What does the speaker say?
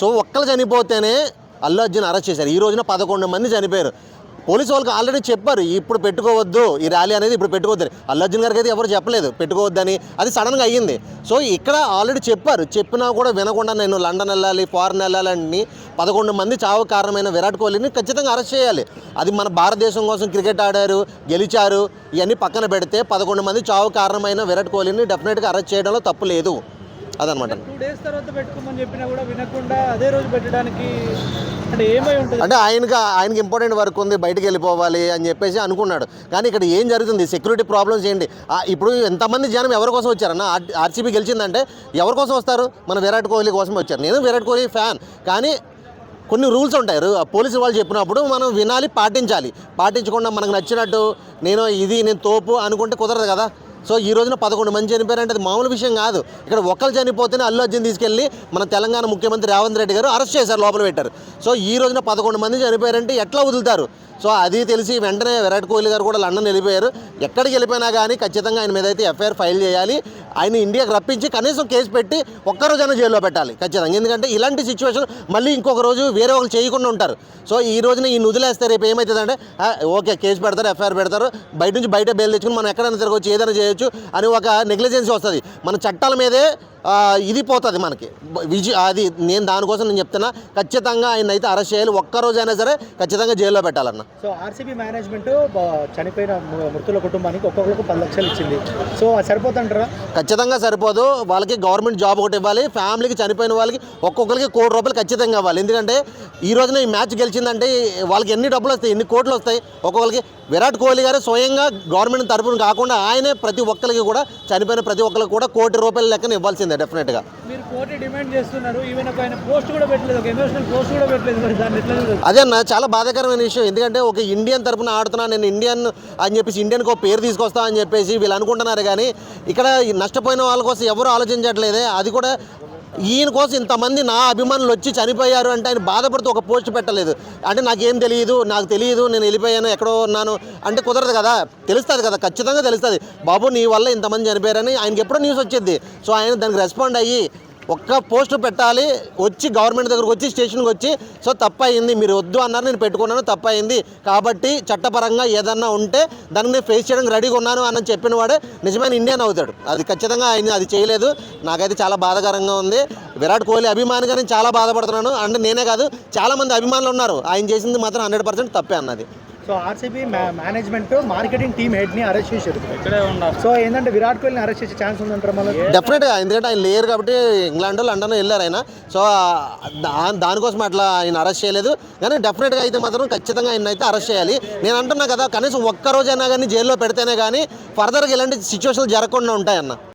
So ఒక్కరు చనిపోతేనే Allu Arjun arrest చేశారు. ఈ రోజున పదకొండు మంది చనిపోయారు. పోలీసు వాళ్ళకి ఆల్రెడీ చెప్పారు ఇప్పుడు పెట్టుకోవద్దు ఈ ర్యాలీ అనేది ఇప్పుడు పెట్టుకోవద్దని. అల్లు అర్జున్ గారికి అయితే ఎవరు చెప్పలేదు పెట్టుకోవద్దని. అది సడన్గా అయ్యింది. సో ఇక్కడ ఆల్రెడీ చెప్పారు చెప్పినా కూడా వినకుండా నేను లండన్ వెళ్ళాలి ఫారెన్ వెళ్ళాలని పదకొండు మంది చావు కారణమైన విరాట్ కోహ్లీని ఖచ్చితంగా అరెస్ట్ చేయాలి. అది మన భారతదేశం కోసం క్రికెట్ ఆడారు గెలిచారు ఇవన్నీ పక్కన పెడితే పదకొండు మంది చావు కారణమైన విరాట్ కోహ్లీని డెఫినెట్గా అరెస్ట్ చేయడంలో తప్పు లేదు. అదనమాట. అంటే ఆయనకి ఆయనకి ఇంపార్టెంట్ వర్క్ ఉంది బయటికి వెళ్ళిపోవాలి అని చెప్పేసి అనుకున్నాడు. కానీ ఇక్కడ ఏం జరుగుతుంది? సెక్యూరిటీ ప్రాబ్లమ్స్ ఏంటి? ఇప్పుడు ఎంతమంది జనం ఎవరి కోసం వచ్చారన్న? ఆర్ ఆర్సీబీ గెలిచిందంటే ఎవరి కోసం వస్తారు? మన విరాట్ కోహ్లీ కోసం వచ్చారు. నేను విరాట్ కోహ్లీ ఫ్యాన్. కానీ కొన్ని రూల్స్ ఉంటాయి. పోలీసు వాళ్ళు చెప్పినప్పుడు మనం వినాలి పాటించాలి. పాటించకుండా మనకు నచ్చినట్టు నేను ఇది నేను తోపు అనుకుంటే కుదరదు కదా. సో ఈ రోజున పదకొండు మంది చనిపోయారంటే అది మామూలు విషయం కాదు. ఇక్కడ ఒకళ్ళు చనిపోతేనే అల్లు అర్జున్ తీసుకెళ్ళి మన తెలంగాణ ముఖ్యమంత్రి రేవంత్ రెడ్డి గారు అరెస్ట్ చేశారు లోపల పెట్టారు. సో ఈ రోజున పదకొండు మంది చనిపోయారంటే ఎట్లా వదులుతారు? సో అది తెలిసి వెంటనే విరాట్ కోహ్లీ గారు కూడా లండన్ వెళ్ళిపోయారు. ఎక్కడికి వెళ్ళిపోయినా కానీ ఖచ్చితంగా ఆయన మీద అయితే ఎఫ్ఐఆర్ ఫైల్ చేయాలి. ఆయన ఇండియాకి రప్పించి కనీసం కేసు పెట్టి ఒక్కరోజైనా జైల్లో పెట్టాలి. ఖచ్చితంగా. ఎందుకంటే ఇలాంటి సిచ్యువేషన్ మళ్ళీ ఇంకొక రోజు వేరే వాళ్ళు చేయకుండా ఉంటారు. సో ఈ రోజున ఈ వదిలేస్తే రేపు ఏమవుతుందంటే ఓకే కేసు పెడతారు ఎఫ్ఐఆర్ పెడతారు. బయట నుంచి బయట బెయిల్ తెచ్చుకుని మనం ఎక్కడైనా తిరగవచ్చు ఏదైనా చేయొచ్చు. అని ఒక నెగ్లిజెన్సీ వస్తుంది. మన చట్టాల మీదే ఇది పోతుంది మనకి. విజయ అది నేను దానికోసం నేను చెప్తున్నా ఖచ్చితంగా ఆయన అయితే అరెస్ట్ చేయాలి. ఒక్కరోజైనా సరే ఖచ్చితంగా జైల్లో పెట్టాలన్న. సో ఆర్సీబీ మేనేజ్మెంట్ చనిపోయిన మృతుల కుటుంబానికి ఒక్కొక్కరికి పది లక్షలు ఇచ్చింది. సో అది సరిపోతుంటారా? ఖచ్చితంగా సరిపోదు. వాళ్ళకి గవర్నమెంట్ జాబ్ ఒకటి ఇవ్వాలి. ఫ్యామిలీకి చనిపోయిన వాళ్ళకి ఒక్కొక్కరికి కోటి రూపాయలు ఖచ్చితంగా ఇవ్వాలి. ఎందుకంటే ఈ రోజున ఈ మ్యాచ్ గెలిచిందంటే వాళ్ళకి ఎన్ని డబ్బులు వస్తాయి ఎన్ని కోట్లు వస్తాయి? ఒక్కొక్కరికి విరాట్ కోహ్లీ గారు స్వయంగా గవర్నమెంట్ తరపున కాకుండా ఆయనే ప్రతి ఒక్కరికి కూడా చనిపోయిన ప్రతి ఒక్కరికి కూడా కోటి రూపాయల లెక్కన ఇవ్వాల్సిందే. డెఫినెట్గా మీరు కోటి డిమాండ్ చేస్తున్నారు. ఈవెన్ ఒక ఆయన పోస్ట్ కూడా పెట్టలేదు ఒక ఎమోషనల్ పోస్ట్ కూడా పెట్టలేదు మరి దాన్ని ఎట్లా చూడదు అదే అన్న చాలా బాధాకరమైన విషయం. ఎందుకంటే ఒక ఇండియన్ తరపున ఆడుతున్నా నేను ఇండియన్ అని చెప్పేసి ఇండియన్కి ఒక పేరు తీసుకొస్తా అని చెప్పేసి వీళ్ళు అనుకుంటున్నారు కానీ ఇక్కడ నష్టపోయిన వాళ్ళ కోసం ఎవరు ఆలోచించట్లేదే. అది కూడా ఈయన కోసం ఇంతమంది నా అభిమానులు వచ్చి చనిపోయారు అంటే ఆయన బాధపడుతూ ఒక పోస్ట్ పెట్టలేదు. అంటే నాకేం తెలియదు నాకు తెలియదు నేను వెళ్ళిపోయాను ఎక్కడో ఉన్నాను అంటే కుదరదు కదా. తెలుస్తుంది కదా ఖచ్చితంగా తెలుస్తుంది. బాబు నీ వల్ల ఇంతమంది చనిపోయారని ఆయనకి ఎప్పుడో న్యూస్ వచ్చేది. సో ఆయన దానికి రెస్పాండ్ అయ్యి ఒక్క పోస్ట్ పెట్టాలి వచ్చి గవర్నమెంట్ దగ్గరకు వచ్చి స్టేషన్కి వచ్చి సో తప్పయింది మీరు వద్దు అన్నారు నేను పెట్టుకున్నాను తప్పయింది. కాబట్టి చట్టపరంగా ఏదన్నా ఉంటే దాన్ని నేను ఫేస్ చేయడానికి రెడీగా ఉన్నాను అని చెప్పిన వాడే నిజమైన ఇండియన్ అవుతాడు. అది ఖచ్చితంగా ఆయన అది చేయలేదు. నాకైతే చాలా బాధాకరంగా ఉంది. విరాట్ కోహ్లీ అభిమానిగా నేను చాలా బాధపడుతున్నాను. అంటే నేనే కాదు చాలామంది అభిమానులు ఉన్నారు. ఆయన చేసింది మాత్రం హండ్రెడ్ పర్సెంట్ తప్పే అన్నది. So RCB management marketing team హెడ్ని arrest చేశారు. ఇక్కడే ఉన్నారు. సో ఏంటంటే విరాట్ కోహ్లీని అరెస్ట్ చేసే ఛాన్స్ ఉందంటారా మళ్ళీ? డెఫినెట్గా ఎందుకంటే ఆయన లేరు కాబట్టి ఇంగ్లాండ్ లండన్ వెళ్ళారు ఆయన. సో దానికోసం అట్లా ఆయన అరెస్ట్ చేయలేదు. కానీ డెఫినెట్గా అయితే మాత్రం ఖచ్చితంగా ఆయన అయితే అరెస్ట్ చేయాలి. నేను అంటున్నా కదా కనీసం ఒక్క రోజైనా కానీ జైల్లో పెడితేనే కానీ ఫర్దర్గా ఇలాంటి సిచ్యువేషన్లు జరగకుండా ఉంటాయన్న.